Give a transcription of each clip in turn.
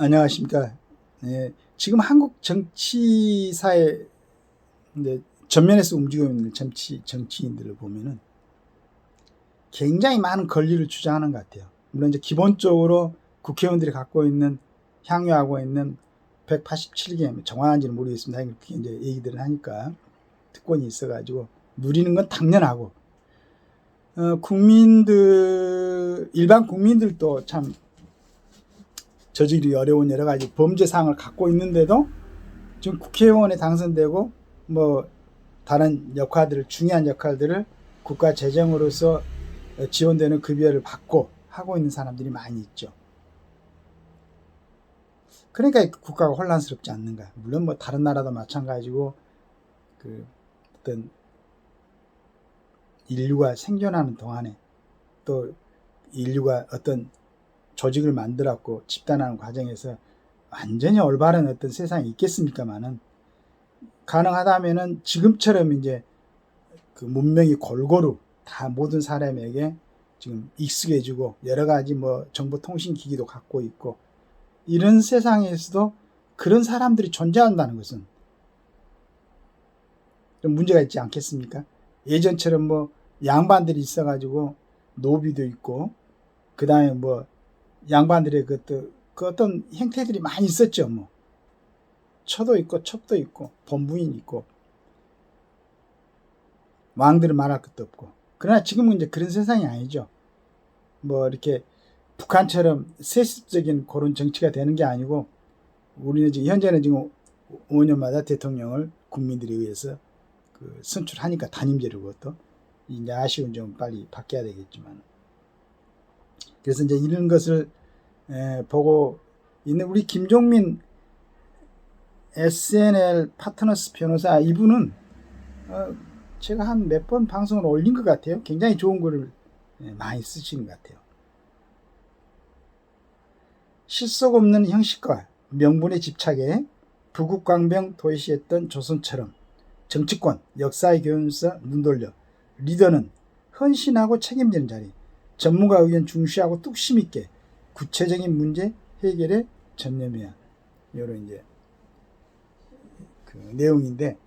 안녕하십니까. 네, 지금 한국 정치사에 이제 전면에서 움직이고 있는 정치, 정치인들을 보면은 굉장히 많은 권리를 주장하는 것 같아요. 물론 이제 기본적으로 국회의원들이 갖고 있는 향유하고 있는 187개 정확한지는 모르겠습니다. 그렇게 이제 얘기들을 하니까 특권이 있어가지고 누리는 건 당연하고 어, 국민들 일반 국민들도 참 저지르기 어려운 여러 가지 범죄 사항을 갖고 있는데도 지금 국회의원에 당선되고 뭐 다른 역할들을 중요한 역할들을 국가 재정으로서 지원되는 급여를 받고 하고 있는 사람들이 많이 있죠. 그러니까 국가가 혼란스럽지 않는가. 물론 뭐 다른 나라도 마찬가지고 그 어떤 인류가 생존하는 동안에 또 인류가 어떤 조직을 만들었고 집단하는 과정에서 완전히 올바른 어떤 세상이 있겠습니까만은 가능하다면은 지금처럼 이제 그 문명이 골고루 다 모든 사람에게 지금 익숙해지고 여러 가지 뭐 정보 통신 기기도 갖고 있고 이런 세상에서도 그런 사람들이 존재한다는 것은 좀 문제가 있지 않겠습니까? 예전처럼 뭐 양반들이 있어가지고 노비도 있고 그 다음에 뭐 양반들의 그것도 그 어떤 형태들이 많이 있었죠. 뭐 처도 있고 첩도 있고 본부인 있고 왕들은 말할 것도 없고 그러나 지금은 이제 그런 세상이 아니죠. 뭐 이렇게 북한처럼 세습적인 그런 정치가 되는 게 아니고 우리는 지금 현재는 지금 5년마다 대통령을 국민들에 의해서 그 선출하니까 단임제로 그것도 이제 아쉬운 점 빨리 바뀌어야 되겠지만 그래서 이제 이런 것을 에, 보고 있는 우리 김종민 SNL 파트너스 변호사 이분은 어, 제가 한 몇 번 방송을 올린 것 같아요. 굉장히 좋은 글을 에, 많이 쓰시는 것 같아요. 실속 없는 형식과 명분에 집착해 부국광병 도시했던 조선처럼 정치권, 역사의 교훈서 눈돌려 리더는 헌신하고 책임지는 자리, 전문가 의견 중시하고 뚝심 있게 구체적인 문제 해결에 전념해야 이런 이제 그 내용인데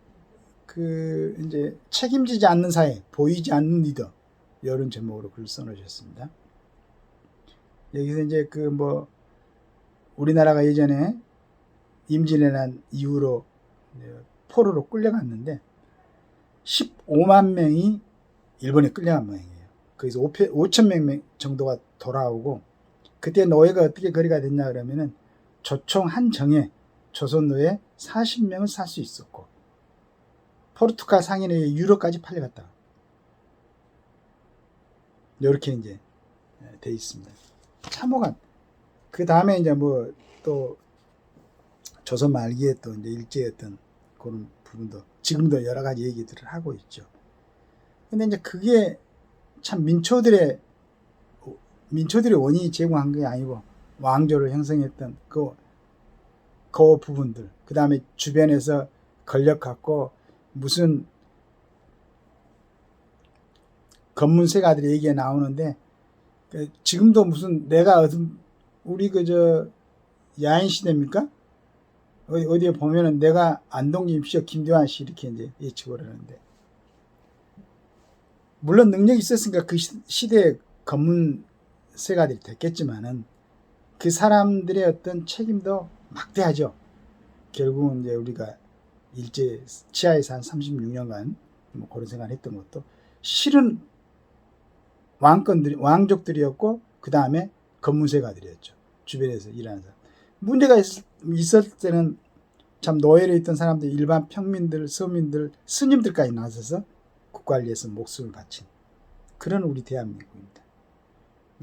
그 이제 책임지지 않는 사회, 보이지 않는 리더 이런 제목으로 글을 써놓으셨습니다. 여기서 이제 그 뭐 우리나라가 예전에 임진왜란 이후로 포로로 끌려갔는데 15만 명이 일본에 끌려간 모양이에요. 거기서 5천 명 정도가 돌아오고 그때 노예가 어떻게 거리가 됐냐 그러면은 조총 한 정에 조선 노예 40명을 살 수 있었고 포르투갈 상인에 유럽까지 팔려갔다. 이렇게 이제 돼 있습니다. 참호간 그 다음에 이제 뭐 또 조선 말기에 또 이제 일제였던 그런 부분도 지금도 여러 가지 얘기들을 하고 있죠. 근데 이제 그게 참 민초들의 민초들의 원인이 제공한 게 아니고 왕조를 형성했던 그, 그 부분들 그 다음에 주변에서 권력 갖고 무슨 검문세가들의 얘기가 나오는데 그 지금도 무슨 내가 어떤 우리 그저 야인 시대입니까? 어디 어디에 보면은 내가 안동김 씨와 김대환 씨 이렇게 이제 예측을 하는데 물론 능력이 있었으니까 그 시대에 검문 세가들이 됐겠지만은 그 사람들의 어떤 책임도 막대하죠. 결국은 이제 우리가 일제 치하에서 한 36년간 뭐 그런 생각을 했던 것도 실은 왕권들이 왕족들이었고 그 다음에 검문세가들이었죠. 주변에서 일하는 사람. 문제가 있, 있을 때는 참 노예로 있던 사람들 일반 평민들, 서민들, 스님들까지 나서서 위해서 목숨을 바친 그런 우리 대한민국입니다.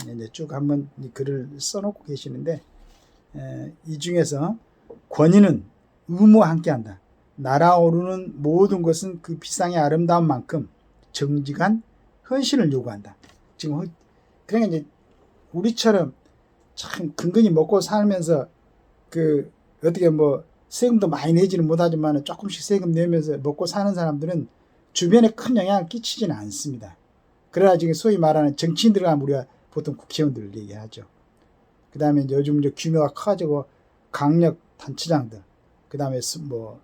이제 쭉 한번 글을 써놓고 계시는데 에, 이 중에서 권위는 의무와 함께한다. 날아오르는 모든 것은 그 비상의 아름다운 만큼 정직한 헌신을 요구한다. 지금 그러니까 이제 우리처럼 참 근근히 먹고 살면서 그 어떻게 뭐 세금도 많이 내지는 못하지만 조금씩 세금 내면서 먹고 사는 사람들은 주변에 큰 영향을 끼치지는 않습니다. 그러나 지금 소위 말하는 정치인들과 우리가 보통 국회의원들을 얘기하죠. 그 다음에 요즘 이제 규모가 커지고 강력 단체장들, 그 다음에 뭐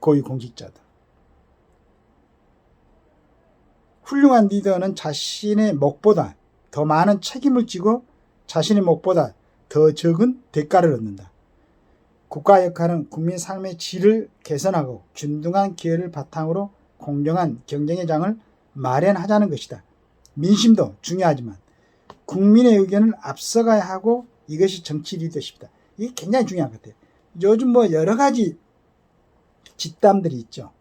고위 공직자들. 훌륭한 리더는 자신의 목보다 더 많은 책임을 지고 자신의 목보다 더 적은 대가를 얻는다. 국가 역할은 국민 삶의 질을 개선하고 균등한 기회를 바탕으로 공정한 경쟁의 장을 마련하자는 것이다. 민심도 중요하지만 국민의 의견을 앞서가야 하고 이것이 정치 리더십이다. 이게 굉장히 중요한 것 같아요. 요즘 뭐 여러 가지 집단들이 있죠.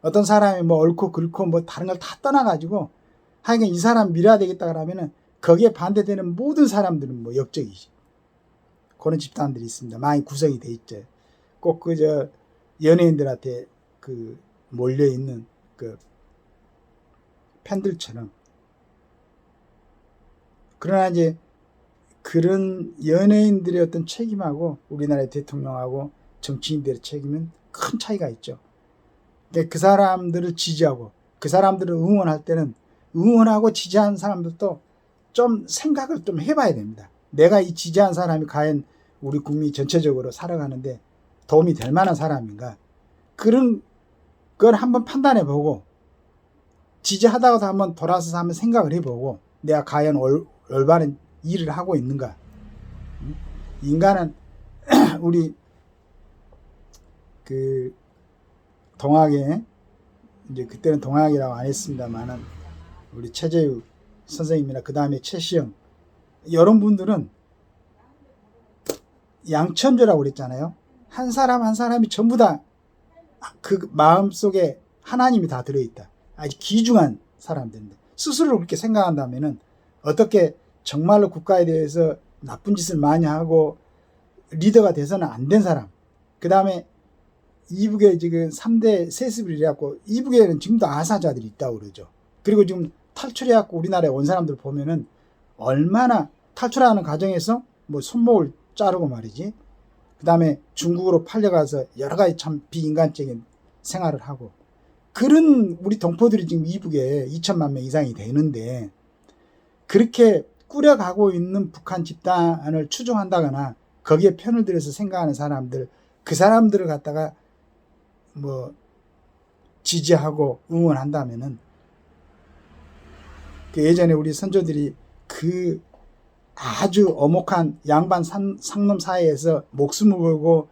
어떤 사람이 뭐 옳고 그렇고 뭐 다른 걸 다 떠나가지고 하여간 이 사람 밀어야 되겠다 그러면은 거기에 반대되는 모든 사람들은 뭐 역적이지. 그런 집단들이 있습니다. 많이 구성이 돼 있죠. 꼭 그저 연예인들한테 그 몰려 있는 그 팬들처럼. 그러나 이제 그런 연예인들의 어떤 책임하고 우리나라의 대통령하고 정치인들의 책임은 큰 차이가 있죠. 근데 그 사람들을 지지하고 그 사람들을 응원할 때는 응원하고 지지한 사람들도 좀 생각을 좀 해봐야 됩니다. 내가 이 지지한 사람이 과연 우리 국민 전체적으로 살아가는데 도움이 될 만한 사람인가? 그런 걸 한번 판단해 보고 지지하다가도 한번 돌아서서 한번 생각을 해보고 내가 과연 올, 올바른 일을 하고 있는가? 인간은 우리 그 동학에 이제 그때는 동학이라고 안 했습니다만은 우리 최재우 선생님이나 그 다음에 최시영 이런 분들은 양천조라고 그랬잖아요. 한 사람 한 사람이 전부 다 그 마음 속에 하나님이 다 들어있다. 아주 귀중한 사람들인데 스스로 그렇게 생각한다면은 어떻게 정말로 국가에 대해서 나쁜 짓을 많이 하고 리더가 돼서는 안 된 사람. 그 다음에 이북에 지금 3대 세습이라고 이북에는 지금도 아사자들이 있다고 그러죠. 그리고 지금 탈출해갖고 우리나라에 온 사람들 보면은 얼마나 탈출하는 과정에서 뭐 손목을 자르고 말이지. 그 다음에 중국으로 팔려가서 여러 가지 참 비인간적인 생활을 하고 그런 우리 동포들이 지금 이북에 2천만 명 이상이 되는데 그렇게 꾸려가고 있는 북한 집단을 추종한다거나 거기에 편을 들여서 생각하는 사람들 그 사람들을 갖다가 뭐 지지하고 응원한다면은 그 예전에 우리 선조들이 그 아주 어목한 양반 산, 상놈 사이에서 목숨을 걸고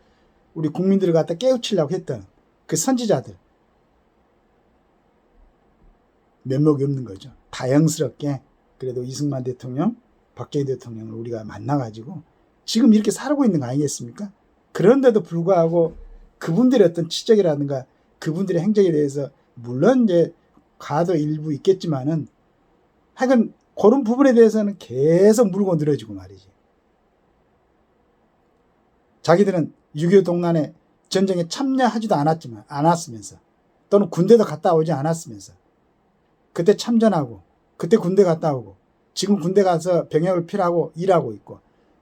우리 국민들을 갖다 깨우치려고 했던 그 선지자들 면목이 없는 거죠. 다양스럽게 그래도 이승만 대통령, 박정희 대통령을 우리가 만나가지고 지금 이렇게 살고 있는 거 아니겠습니까? 그런데도 불구하고 그분들의 어떤 치적이라든가 그분들의 행적에 대해서 물론 이제 가도 일부 있겠지만은 하여간 그런 부분에 대해서는 계속 물고 늘어지고 말이지. 자기들은 6.25 동란에 전쟁에 참여하지도 않았지만, 않았으면서, 또는 군대도 갔다 오지 않았으면서, 그때 참전하고, 그때 군대 갔다 오고, 지금 군대 가서 병역을 필하고 일하고 있고,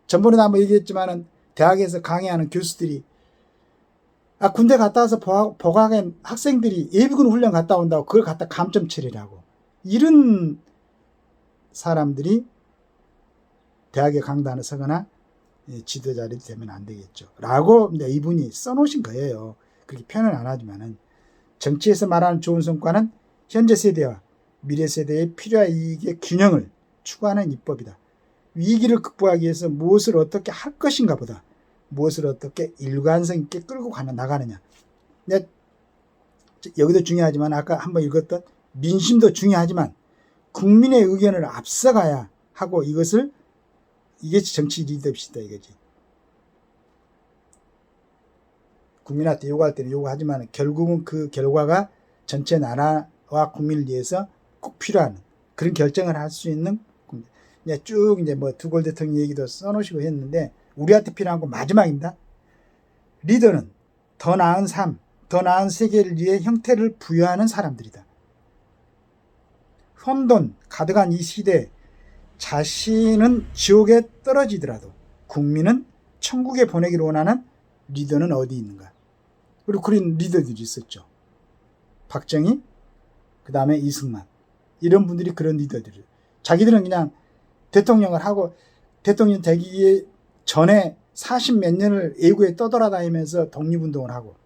전번에도 한번 얘기했지만은, 대학에서 강의하는 교수들이, 아, 군대 갔다 와서 복학한 학생들이 예비군 훈련 갔다 온다고 그걸 갖다 감점 처리라고. 이런 사람들이 대학의 강단에 서거나 지도자들이 되면 안 되겠죠. 라고 이분이 써놓으신 거예요. 그렇게 표현을 안 하지만은 정치에서 말하는 좋은 성과는 현재 세대와 미래 세대의 필요한 이익의 균형을 추구하는 입법이다. 위기를 극복하기 위해서 무엇을 어떻게 할 것인가 보다 무엇을 어떻게 일관성 있게 끌고 가나 나가느냐. 여기도 중요하지만 아까 한번 읽었던 민심도 중요하지만 국민의 의견을 앞서가야 하고 이것을 이게 정치 리더십이다 이거지. 국민한테 요구할 때는 요구하지만 결국은 그 결과가 전체 나라와 국민을 위해서 꼭 필요한 그런 결정을 할 수 있는 이제 쭉 이제 뭐 두골 대통령 얘기도 써놓으시고 했는데 우리한테 필요한 건 마지막입니다. 리더는 더 나은 삶, 더 나은 세계를 위해 형태를 부여하는 사람들이다. 혼돈 가득한 이 시대에 자신은 지옥에 떨어지더라도 국민은 천국에 보내기를 원하는 리더는 어디 있는가? 그리고 그런 리더들이 있었죠. 박정희, 그 다음에 이승만. 이런 분들이 그런 리더들이 자기들은 그냥 대통령을 하고 대통령 되기 전에 40 몇 년을 외국에 떠돌아다니면서 독립운동을 하고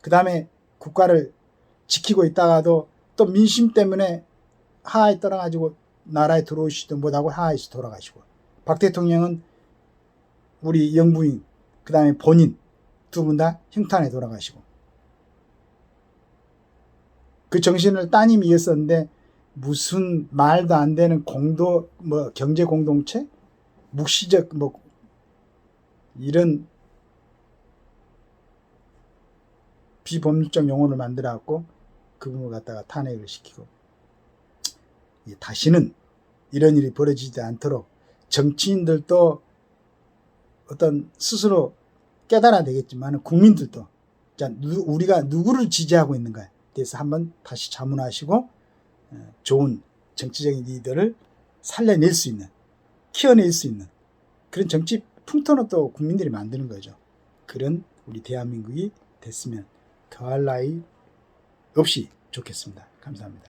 그 다음에 국가를 지키고 있다가도 또 민심 때문에 하하에 떠나가지고 나라에 들어오시도 못하고 하하에서 돌아가시고. 박 대통령은 우리 영부인 그 다음에 본인 두 분다 형탄에 돌아가시고. 그 정신을 따님이 이었었는데 무슨 말도 안 되는 공도 뭐 경제 공동체? 묵시적 뭐 이런 비법률적 용어를 만들어 갖고 그분을 갖다가 탄핵을 시키고. 이 다시는 이런 일이 벌어지지 않도록 정치인들도 어떤 스스로 깨달아야 되겠지만 국민들도 자 누- 우리가 누구를 지지하고 있는가에 대해서 한번 다시 자문하시고 어, 좋은 정치적인 리더를 살려낼 수 있는 키워낼 수 있는 그런 정치 풍토는 또 국민들이 만드는 거죠. 그런 우리 대한민국이 됐으면 더할 나위 없이 좋겠습니다. 감사합니다.